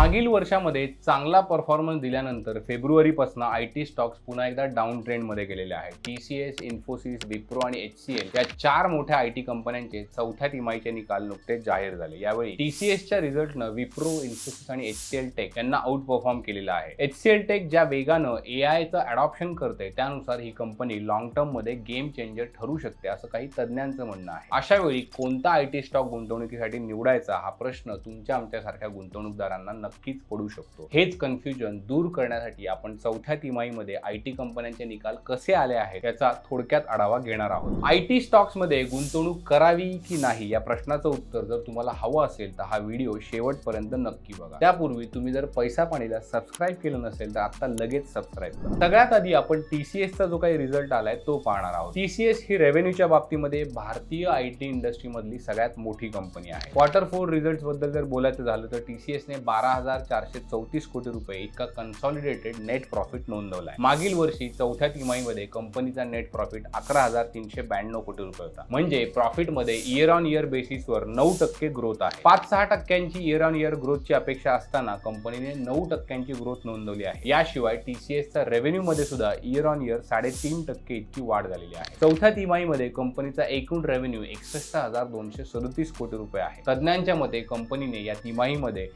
मागील वर्षामध्ये चांगला परफॉर्मन्स दिल्यानंतर फेब्रुवारीपासून आय टी स्टॉक्स पुन्हा एकदा डाऊन ट्रेंडमध्ये गेलेले आहेत. T C S Infosys Wipro आणि एच सी एल या चार मोठ्या आय टी कंपन्यांचे चौथ्या तिमाहीचे निकाल नुकतेच जाहीर झाले. यावेळी टी सी एसच्या रिझल्टनं विप्रो इन्फोसिस आणि एच सी एल टेक यांना आउट परफॉर्म केलेला आहे. एच सी एल टेक ज्या वेगानं ए आयचं अडॉप्शन करते त्यानुसार ही कंपनी लॉंग टर्ममध्ये गेम चेंजर ठरू शकते असं काही तज्ज्ञांचं म्हणणं आहे. अशा वेळी कोणता आय टी स्टॉक गुंतवणुकीसाठी निवडायचा हा प्रश्न तुमच्या आमच्यासारख्या गुंतवणूकदारांना नक्कीच पडू शकतो. हेच कन्फ्युजन दूर करण्यासाठी आपण चौथ्या तिमाहीमध्ये आय टी कंपन्यांचे निकाल कसे आले आहेत याचा थोडक्यात आढावा घेणार आहोत. आय टी स्टॉक्समध्ये गुंतवणूक करावी की नाही या प्रश्नाचं उत्तर जर तुम्हाला हवं असेल तर हा व्हिडिओ शेवटपर्यंत नक्की बघा. त्यापूर्वी तुम्ही जर पैसा पाणीला सबस्क्राईब केलं नसेल तर आता लगेच सबस्क्राईब करा. सगळ्यात आधी आपण टीसीएसचा जो काही रिझल्ट आलाय तो पाहणार आहोत. टीसीएस ही रेव्हेन्यूच्या बाबतीमध्ये भारतीय आय टी इंडस्ट्रीमधली सगळ्यात मोठी कंपनी आहे. क्वार्टर फोर रिझल्टबद्दल जर बोलायचं झालं तर टीसीएसने बारा हजार चारशे चौतीस कोटी रुपये इतका कन्सॉलिडेटेड नेट प्रॉफिट नोंदवलाय. मागील वर्षी चौथ्या तिमाहीमध्ये कंपनीचा नेट प्रॉफिट अकरा हजार तीनशे ब्याण्णव कोटी रुपये होता. म्हणजे प्रॉफिटमध्ये इयर ऑन इयर बेसिसवर नऊ टक्के ग्रोथ आहे. पाच सहा टक्क्यांची इयर ऑन इयर ग्रोथची अपेक्षा असताना कंपनीने नऊ टक्क्यांची ग्रोथ नोंदवली आहे. याशिवाय टीसीएसचा रेव्हेन्यू मध्ये सुद्धा इयर ऑन इयर साडेतीन टक्के इतकी वाढ झालेली आहे. चौथ्या तिमाहीमध्ये कंपनीचा एकूण रेव्हेन्यू एकसष्ट हजार दोनशे सदतीस कोटी रुपये आहे. तज्ज्ञांच्या मते कंपनीने या तिमाहीमध्ये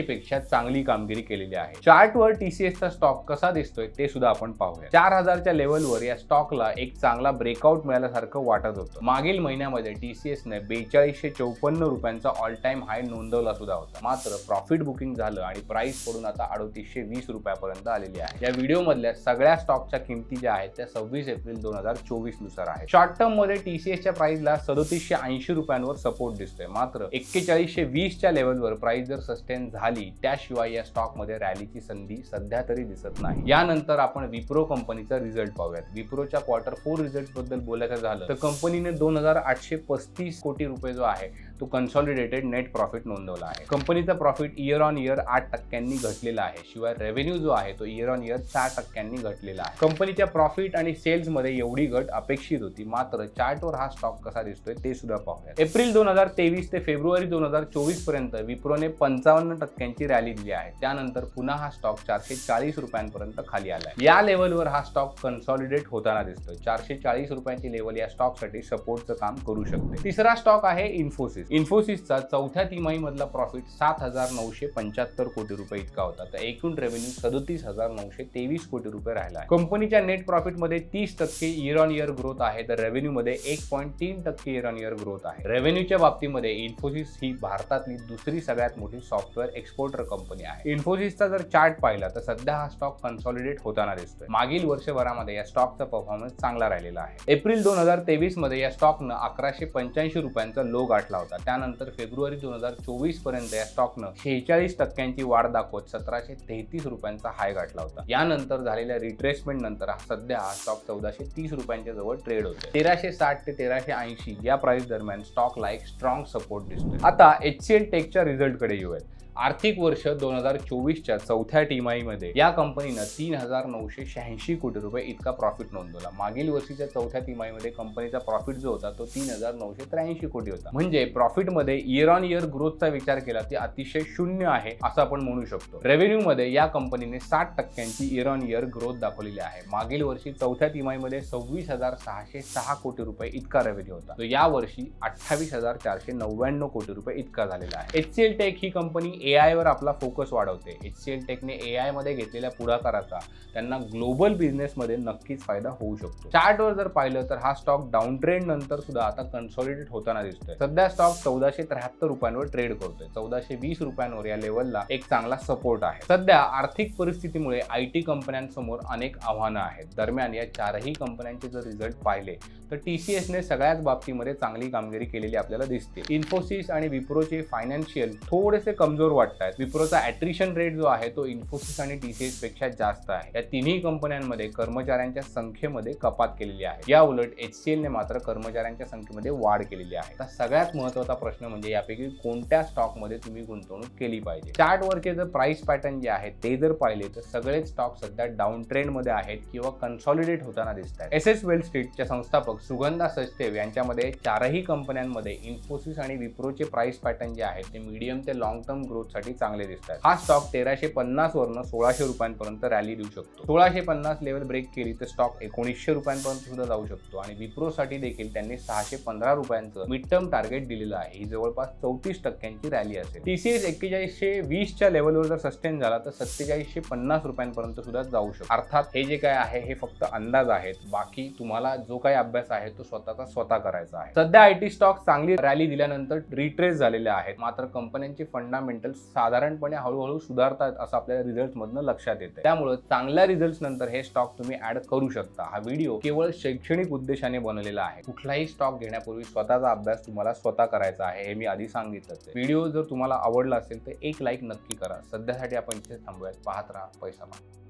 अपेक्षेपेक्षा चांगली कामगिरी केलेली आहे. चार्टवर टीसीएसचा स्टॉक कसा दिसतोय ते सुद्धा आपण पाहूया. चार हजारच्या लेवलवर या स्टॉकला एक चांगला ब्रेकआउट मिळाल्यासारखं वाटत होतं. मागील महिन्यामध्ये टीसीएसने बेचाळीसशे चौपन्न रुपयांचा ऑल टाइम हाय नोंदवला सुद्धा होता. मात्र प्रॉफिट बुकिंग झालं आणि प्राइस पडून आता अडोतीसशे वीस रुपयापर्यंत आलेली आहे. या व्हिडिओमधल्या सगळ्या स्टॉकच्या किमती ज्या आहेत त्या सव्वीस एप्रिल दोन हजार चोवीसनुसार आहेत. शॉर्ट टर्ममध्ये टीसीएसच्या प्राइसला सदोतीसशे ऐंशी रुपयांवर सपोर्ट दिसतोय. मात्र एक्केचाळीसशे वीसच्या लेवलवर प्राइस जर सस्टेन झाली त्याशिवाय या स्टॉकमध्ये रॅलीची संधी सध्या तरी दिसत नाही. यानंतर आपण विप्रो कंपनीचा रिझल्ट पाहूयात. विप्रोच्या क्वार्टर फोर रिझल्टबद्दल बोलायचं झालं तर कंपनीने दोन हजार आठशे पस्तीस कोटी रुपये जो आहे तो कन्सॉलिडेटेड नेट प्रॉफिट नोंदवला आहे. कंपनीचा प्रॉफिट इयर ऑन इयर आठ टक्क्यांनी घटलेला आहे. शिवाय रेव्हेन्यू जो आहे तो इयर ऑन इयर चार टक्क्यांनी घटलेला आहे. कंपनीच्या प्रॉफिट आणि सेल्समध्ये एवढी घट अपेक्षित होती. मात्र चार्टवर हा स्टॉक कसा दिसतोय ते सुद्धा पाहूया एप्रिल दोन हजार तेवीस ते फेब्रुवारी दोन हजार चोवीसपर्यंत विप्रोने पंचावन्न टक्क्यांची रॅली दिली आहे. त्यानंतर पुन्हा हा स्टॉक चारशे चाळीस रुपयांपर्यंत खाली आलाय. या लेवलवर हा स्टॉक कन्सॉलिडेट होताना दिसतोय. चारशे चाळीस रुपयांची लेवल या स्टॉकसाठी सपोर्टचं काम करू शकते. तिसरा स्टॉक आहे इन्फोसिस इन्फोसिसचा चौथ्या तिमाही मधला प्रॉफिट सात हजार नऊशे पंच्याहत्तर कोटी रुपये इतका होता. तर एकूण रेव्हेन्यू सदतीस हजार नऊशे तेवीस कोटी रुपये राहिला आहे. कंपनीच्या नेट प्रॉफिटमध्ये तीस टक्के इयर ऑन इयर ग्रोथ आहे. तर रेव्हेन्यूमध्ये एक पॉईंट तीन टक्के इयर ऑन इयर ग्रोथ आहे. रेव्हेन्यूच्या बाबतीमध्ये इन्फोसिस ही भारतातली दुसरी सगळ्यात मोठी सॉफ्टवेअर एक्सपोर्टर कंपनी आहे. इन्फोसिसचा जर चार्ट पाहिला तर सध्या हा स्टॉक कन्सॉलिडेट होताना दिसतोय. मागील वर्षभरामध्ये या स्टॉकचा परफॉर्मन्स चांगला राहिलेला आहे. एप्रिल दोन हजार तेवीसमध्ये या स्टॉकनं अकराशे पंच्याऐंशी रुपयांचा लो गाठला होता. त्यानंतर फेब्रुवारी दोन हजार चोवीसपर्यंत या स्टॉकनं शेहेचाळीस टक्क्यांची वाढ दाखवत सतराशे तेहतीस रुपयांचा हाय गाठला होता. यानंतर झालेल्या रिट्रेसमेंट नंतर हा सध्या हा स्टॉक चौदाशे तीस रुपयांच्या जवळ ट्रेड होतो तेराशे साठ ते तेराशे ऐंशी या प्राइस दरम्यान स्टॉकला एक स्ट्रॉंग सपोर्ट दिसतोय. आता एच सी एल टेकच्या रिझल्टकडे येऊयात. आर्थिक वर्ष दोन हजार चोवीसच्या चौथ्या तिमाहीमध्ये या कंपनीनं तीन हजार नऊशे शहाऐंशी कोटी रुपये इतका प्रॉफिट नोंदवला. मागील वर्षीच्या चौथ्या तिमाहीमध्ये कंपनीचा प्रॉफिट जो होता तो तीन हजार नऊशे त्र्याऐंशी कोटी होता. म्हणजे प्रॉफिटमध्ये इयर ऑन इयर ग्रोथचा विचार केला ती अतिशय शून्य आहे असं आपण म्हणू शकतो. रेव्हेन्यू मध्ये या कंपनीने साठ टक्क्यांची इयर ऑन इयर ग्रोथ दाखवलेली आहे. मागील वर्षी चौथ्या तिमाहीमध्ये सव्वीस हजार सहाशे सहा कोटी रुपये इतका रेव्हेन्यू होता. तो या वर्षी अठ्ठावीस हजार चारशे नव्याण्णव कोटी रुपये इतका झालेला आहे. एच सी एल टेक ही कंपनी ए आयवर आपला फोकस वाढवते. एच सी एल टेकने ए आयमध्ये घेतलेल्या पुढाकाराचा त्यांना ग्लोबल बिझनेसमध्ये नक्कीच फायदा होऊ शकतो. चार्टवर जर पाहिलं तर हा स्टॉक डाऊन ट्रेंड नंतर सुद्धा आता कन्सॉलिडेट होताना दिसतोय. सध्या स्टॉक चौदाशे त्र्याहत्तर रुपयांवर ट्रेड करतोय. चौदाशे वीस रुपयांवर या लेवलला एक चांगला सपोर्ट आहे. सध्या आर्थिक परिस्थितीमुळे आय टी कंपन्यांसमोर अनेक आव्हानं आहेत. दरम्यान या चारही कंपन्यांचे जर रिझल्ट पाहिले तर टीसीएसने सगळ्याच बाबतीमध्ये चांगली कामगिरी केलेली आपल्याला दिसते. इन्फोसिस आणि विप्रोचे फायनान्शियल थोडेसे कमजोर वाटत आहेत विप्रोचा ॲट्रिशन रेट जो आहे तो इन्फोसिस आणि टीसीएसपेक्षा जास्त आहे. या तिन्ही कंपन्यांमध्ये कर्मचाऱ्यांच्या संख्येमध्ये कपात केलेली आहे. या उलट एच सी एलने मात्र कर्मचाऱ्यांच्या संख्येमध्ये वाढ केलेली आहे. आता सगळ्यात महत्त्वाचा प्रश्न म्हणजे यापैकी कोणत्या स्टॉकमध्ये तुम्ही गुंतवणूक केली पाहिजे? चार्टवरचे जर प्राइस पॅटर्न जे आहेत ते जर पाहिले तर सगळेच स्टॉक सध्या डाऊन ट्रेंडमध्ये आहेत किंवा कन्सॉलिडेट होताना दिसत आहेत एस एस वेल स्ट्रीटच्या संस्थापक सुगंधा सचदेव यांच्यामध्ये चारही कंपन्यांमध्ये इन्फोसिस आणि विप्रोचे प्राइस पॅटर्न जे आहेत ते मीडियम ते लॉंग टर्म ग्रोथ ग्रोथसाठी चांगले दिसतात. हा स्टॉक तेराशे पन्नास वरनं सोळाशे रुपयांपर्यंत रॅली देऊ शकतो. सोळाशे पन्नास लेवल ब्रेक केली तर स्टॉक एकोणीसशे रुपयांपर्यंत सुद्धा जाऊ शकतो आणि विप्रोसाठी देखील त्यांनी सहाशे पंधरा रुपयांचं मिड टर्म टार्गेट दिलेलं आहे. ही जवळपास चौतीस टक्क्यांची रॅली असेल. टीसीएस एक्केचाळीसशे वीसच्या लेवलवर जर सस्टेन झाला तर सत्तेचाळीसशे पन्नास रुपयांपर्यंत सुद्धा जाऊ शकतो. अर्थात हे जे काय आहे हे फक्त अंदाज आहेत. बाकी तुम्हाला जो काही अभ्यास आहे तो स्वतःचा स्वतः करायचा आहे. सध्या आय टी स्टॉक चांगली रॅली दिल्यानंतर रिट्रेस झालेले आहेत. मात्र कंपन्यांचे फंडामेंटल साधारणपणे हळूहळू सुधारतात असं आपल्याला रिझल्टमधनं लक्षात येतं त्यामुळे चांगल्या रिझल्ट नंतर हे स्टॉक तुम्ही ऍड करू शकता. हा व्हिडिओ केवळ शैक्षणिक उद्देशाने बनवलेला आहे. कुठलाही स्टॉक घेण्यापूर्वी स्वतःचा अभ्यास तुम्हाला स्वतः करायचा आहे हे मी आधी सांगितलं व्हिडिओ जर तुम्हाला आवडला असेल तर एक लाईक नक्की करा. सध्यासाठी आपण इथे थांबूयात. पाहत राहा पैसा माग.